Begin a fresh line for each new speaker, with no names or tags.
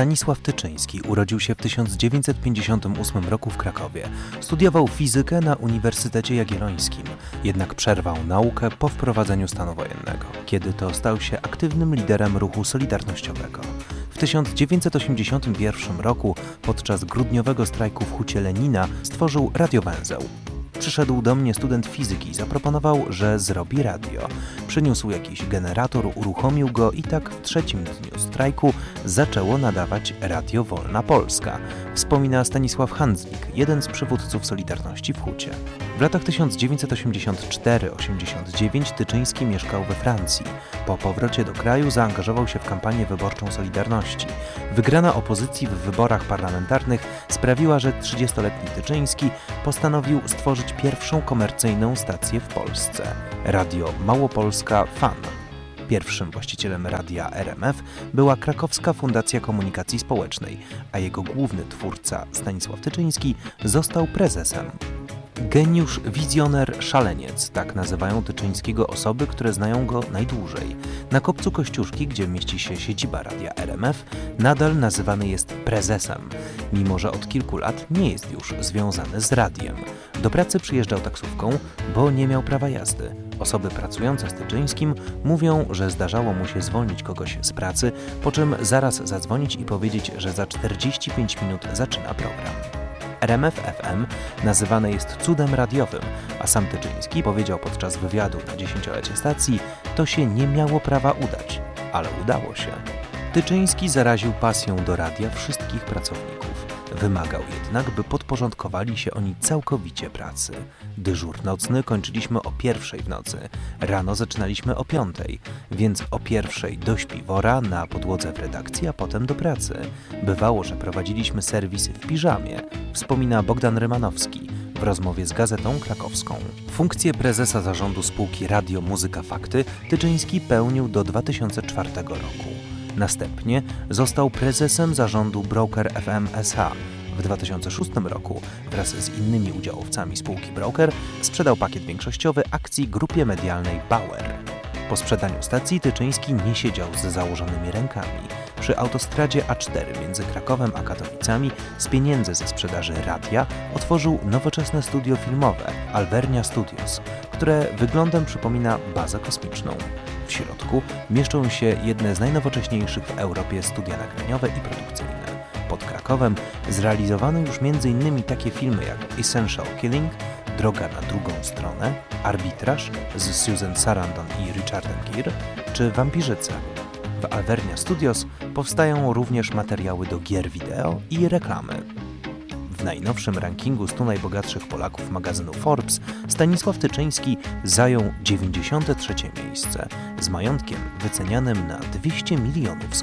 Stanisław Tyczyński urodził się w 1958 roku w Krakowie. Studiował fizykę na Uniwersytecie Jagiellońskim, jednak przerwał naukę po wprowadzeniu stanu wojennego, kiedy to stał się aktywnym liderem ruchu solidarnościowego. W 1981 roku podczas grudniowego strajku w Hucie Lenina stworzył radiowęzeł. Przyszedł do mnie student fizyki i zaproponował, że zrobi radio. Przyniósł jakiś generator, uruchomił go i tak w trzecim dniu strajku zaczęło nadawać Radio Wolna Polska. Wspomina Stanisław Handzlik, jeden z przywódców Solidarności w Hucie. W latach 1984-89 Tyczyński mieszkał we Francji. Po powrocie do kraju zaangażował się w kampanię wyborczą Solidarności. Wygrana opozycji w wyborach parlamentarnych sprawiła, że 30-letni Tyczyński postanowił stworzyć pierwszą komercyjną stację w Polsce Radio Małopolska FAN. Pierwszym właścicielem radia RMF była Krakowska Fundacja Komunikacji Społecznej, a jego główny twórca Stanisław Tyczyński został prezesem. Geniusz, wizjoner, szaleniec tak nazywają Tyczyńskiego osoby, które znają go najdłużej. Na kopcu Kościuszki, gdzie mieści się siedziba radia RMF, nadal nazywany jest prezesem, mimo że od kilku lat nie jest już związany z radiem. Do pracy przyjeżdżał taksówką, bo nie miał prawa jazdy. Osoby pracujące z Tyczyńskim mówią, że zdarzało mu się zwolnić kogoś z pracy, po czym zaraz zadzwonić i powiedzieć, że za 45 minut zaczyna program. RMF FM nazywane jest cudem radiowym, a sam Tyczyński powiedział podczas wywiadu na dziesięciolecie stacji, to się nie miało prawa udać, ale udało się. Tyczyński zaraził pasją do radia wszystkich pracowników. Wymagał jednak, by podporządkowali się oni całkowicie pracy. Dyżur nocny kończyliśmy o pierwszej w nocy, rano zaczynaliśmy o piątej, więc o pierwszej do śpiwora na podłodze w redakcji, a potem do pracy. Bywało, że prowadziliśmy serwis w piżamie, wspomina Bogdan Rymanowski w rozmowie z Gazetą Krakowską. Funkcję prezesa zarządu spółki Radio Muzyka Fakty Tyczyński pełnił do 2004 roku. Następnie został prezesem zarządu Broker FM SH. W 2006 roku wraz z innymi udziałowcami spółki Broker sprzedał pakiet większościowy akcji grupie medialnej Bauer. Po sprzedaniu stacji Tyczyński nie siedział z założonymi rękami. Przy autostradzie A4 między Krakowem a Katowicami z pieniędzy ze sprzedaży radia otworzył nowoczesne studio filmowe Alvernia Studios, które wyglądem przypomina bazę kosmiczną. W środku mieszczą się jedne z najnowocześniejszych w Europie studia nagraniowe i produkcyjne. Pod Krakowem zrealizowano już m.in. takie filmy jak Essential Killing, Droga na drugą stronę, Arbitraż z Susan Sarandon i Richardem Gere czy Wampirzyce. W Alvernia Studios powstają również materiały do gier wideo i reklamy. W najnowszym rankingu 100 najbogatszych Polaków magazynu Forbes Stanisław Tyczyński zajął 93 miejsce z majątkiem wycenianym na 200 milionów